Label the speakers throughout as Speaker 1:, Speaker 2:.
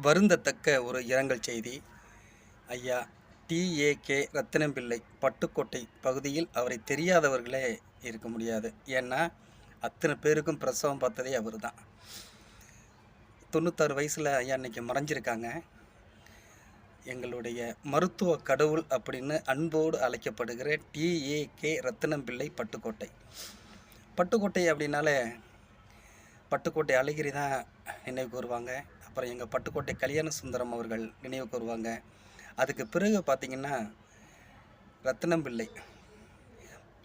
Speaker 1: வருந்தத்தக்க ஒரு இரங்கல் செய்தி. ஐயா டிஏகே ரத்தினம்பிள்ளை பட்டுக்கோட்டை பகுதியில் அவரை தெரியாதவர்களே இருக்க முடியாது. ஏன்னா அத்தனை பேருக்கும் பிரசவம் பார்த்ததே அவர் தான் தொண்ணூத்தாறு வயசில் ஐயா இன்றைக்கி மறைஞ்சிருக்காங்க. எங்களுடைய மருத்துவ கடவுள் அப்படின்னு அன்போடு அழைக்கப்படுகிற டிஏகே ரத்தினம்பிள்ளை பட்டுக்கோட்டை. பட்டுக்கோட்டை அப்படின்னாலே பட்டுக்கோட்டை அழகிரி தான் நினைவு கூறுவாங்க. அப்புறம் எங்கள் பட்டுக்கோட்டை கல்யாண சுந்தரம் அவர்கள் நினைவு கூறுவாங்க. அதுக்கு பிறகு பார்த்திங்கன்னா ரத்தினம்பிள்ளை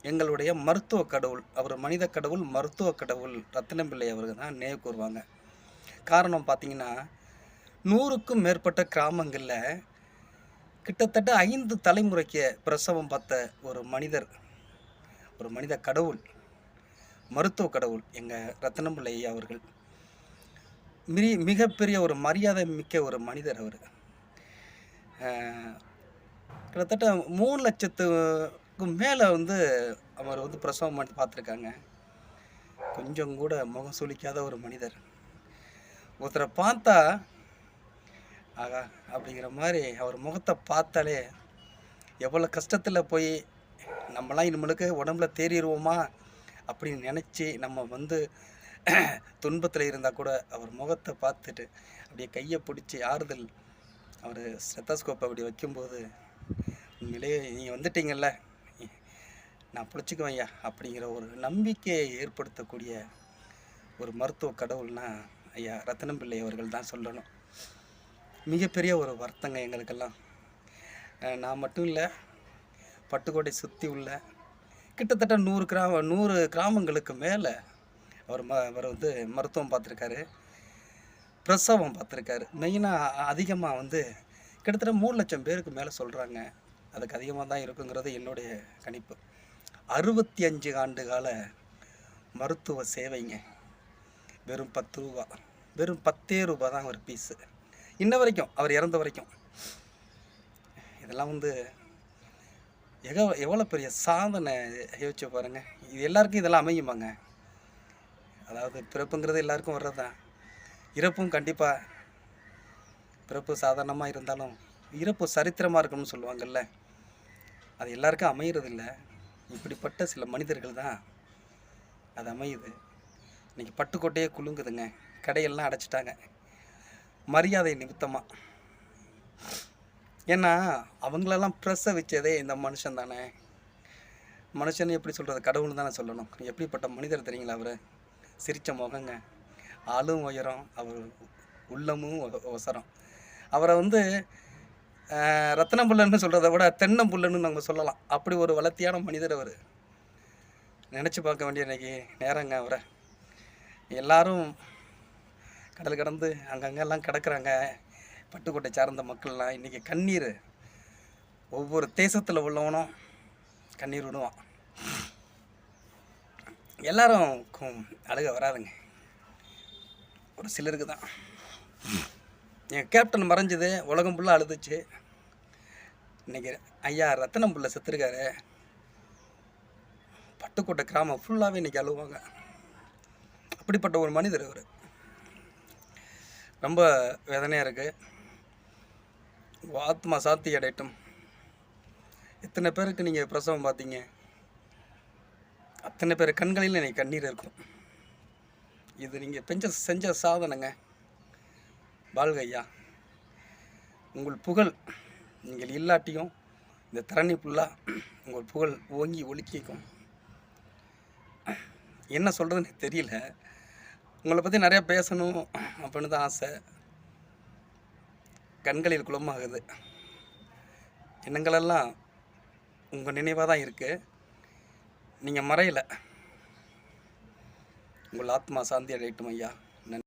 Speaker 1: எங்களுடைய மருத்துவ கடவுள் அவர் மனித கடவுள் மருத்துவ கடவுள் ரத்தினம்பிள்ளை அவர்கள் தான் நினைவு கூறுவாங்க. காரணம் பார்த்திங்கன்னா நூறுக்கும் மேற்பட்ட கிராமங்களில் கிட்டத்தட்ட ஐந்து தலைமுறைக்கு பிரசவம் பார்த்த ஒரு மனிதர் ஒரு மனித கடவுள் மருத்துவ கடவுள் எங்கள் ரத்தனம்பிள்ளை அவர்கள். மிரி மிகப்பெரிய ஒரு மரியாதை மிக்க ஒரு மனிதர் அவர். கிட்டத்தட்ட மூணு லட்சத்துக்கு மேலே வந்து அவர் வந்து பிரசவம் பண்ணி பார்த்துருக்காங்க. கொஞ்சம் கூட முகம் சுளிக்காத ஒரு மனிதர். ஒருத்தரை பார்த்தா ஆகா அப்படிங்கிற மாதிரி அவர் முகத்தை பார்த்தாலே எவ்வளோ கஷ்டத்தில் போய் நம்மளாம் இனிமேலுக்கு உடம்புல தேறிடுவோமா அப்படின்னு நினச்சி நம்ம வந்து துன்பத்தில் இருந்தால் கூட அவர் முகத்தை பார்த்துட்டு அப்படியே கையை பிடிச்சி ஆறுதல் அவர் ஸ்டெத்தஸ்கோப் அப்படி வைக்கும்போது உண்மையிலேயே நீங்கள் வந்துட்டீங்கல்ல நான் பிடிச்சிக்குவேன் ஐயா அப்படிங்கிற ஒரு நம்பிக்கையை ஏற்படுத்தக்கூடிய ஒரு மருத்துவ கடவுள்னா ஐயா ரத்தினம்பிள்ளை அவர்கள் தான் சொல்லணும். மிகப்பெரிய ஒரு வருத்தங்க எங்களுக்கெல்லாம். நான் மட்டும் இல்லை பட்டுக்கோட்டை சுற்றி உள்ள கிட்டத்தட்ட நூறு கிராம நூறு கிராமங்களுக்கு மேலே அவர் ம அவர் வந்து மருத்துவம் பார்த்துருக்காரு. பிரசவம் பார்த்துருக்காரு. மெயினாக அதிகமாக வந்து கிட்டத்தட்ட மூணு லட்சம் பேருக்கு மேலே சொல்கிறாங்க அதுக்கு அதிகமாக தான் இருக்குங்கிறது என்னுடைய கணிப்பு. அறுபத்தி அஞ்சு ஆண்டு கால மருத்துவ சேவைங்க. வெறும் பத்து ரூபா. வெறும் பத்தே ரூபா தான் ஒரு பீஸு இன்ன வரைக்கும் அவர் இறந்த வரைக்கும். இதெல்லாம் வந்து எக எவ்வளோ பெரிய சாதனை யோசிச்சு பாருங்கள் இது எல்லாருக்கும் இதெல்லாம் அமையுமாங்க? அதாவது பிறப்புங்கிறது எல்லாருக்கும் வர்றது? தான் இறப்பும் கண்டிப்பாக பிறப்பு சாதாரணமாக இருந்தாலும் இறப்பு சரித்திரமாக இருக்கணும்னு சொல்லுவாங்கல்ல. அது எல்லாருக்கும் அமையறதில்ல. இப்படிப்பட்ட சில மனிதர்கள் தான் அது அமையுது. இன்னைக்கு பட்டுக்கோட்டையே குலுங்குதுங்க. கடையெல்லாம் அடைச்சிட்டாங்க. மரியாதை நிமித்தமாக ஏன்னா அவங்களெல்லாம் பிரசவிச்சதே இந்த மனுஷன் தானே. மனுஷன் எப்படி சொல்கிறது கடவுள் தானே சொல்லணும். எப்படிப்பட்ட மனிதர் தெரியுங்களா அவர்? சிரித்த முகங்க. ஆளும் உயரம் அவர் உள்ளமும் அவசரம் அவரை வந்து ரத்தனம்புல்லன்னு சொல்கிறத விட தென்னம்புல்லன்னு நம்ம சொல்லலாம். அப்படி ஒரு வளர்த்தியான மனிதர் அவர். நினச்சி பார்க்க வேண்டிய இன்னைக்கு நேரங்க அவரை. எல்லாரும் கடல் கடந்து அங்கங்கெல்லாம் கிடக்குறாங்க. பட்டுக்கோட்டை சார்ந்த மக்கள்லாம். இன்றைக்கி கண்ணீர். ஒவ்வொரு தேசத்தில் உள்ளவனும் கண்ணீர் விடுவான். எல்லோரும் அழுக வராதுங்க. ஒரு சிலருக்கு தான். என் கேப்டன் மறைஞ்சது உலகம் ஃபுல்லாக அழுதுச்சு. இன்னைக்கு ஐயா ரத்தனம் பிள்ளை செத்துருக்காரு. பட்டுக்கோட்டை கிராமம் ஃபுல்லாகவே இன்னைக்கு அழுவாங்க. அப்படிப்பட்ட ஒரு மனிதர் அவர். ரொம்ப வேதனையாக இருக்குது ஆத்மா சாத்தி அடையட்டும். எத்தனை பேருக்கு நீங்கள் பிரசவம் பார்த்தீங்க? அத்தனை பேர் கண்களில் எனக்கு கண்ணீர் இருக்கும் இது நீங்கள் பெஞ்ச செஞ்ச சாதனைங்க. வாழ்க ஐயா உங்கள் புகழ் நீங்கள் இல்லாட்டியும் இந்த தரணி ஃபுல்லாக உங்கள் புகழ் ஓங்கி ஒலிக்கும் என்ன சொல்கிறதுன்னு தெரியல. உங்களை பற்றி நிறையா பேசணும் அப்படின்னு தான் ஆசை. கண்களில் குளமாகுது. எண்ணங்களெல்லாம் உங்கள் நினைவாக தான் இருக்குது நீங்கள் மறையலை. உங்கள் ஆத்மா சாந்தி அடையட்டும் ஐயா.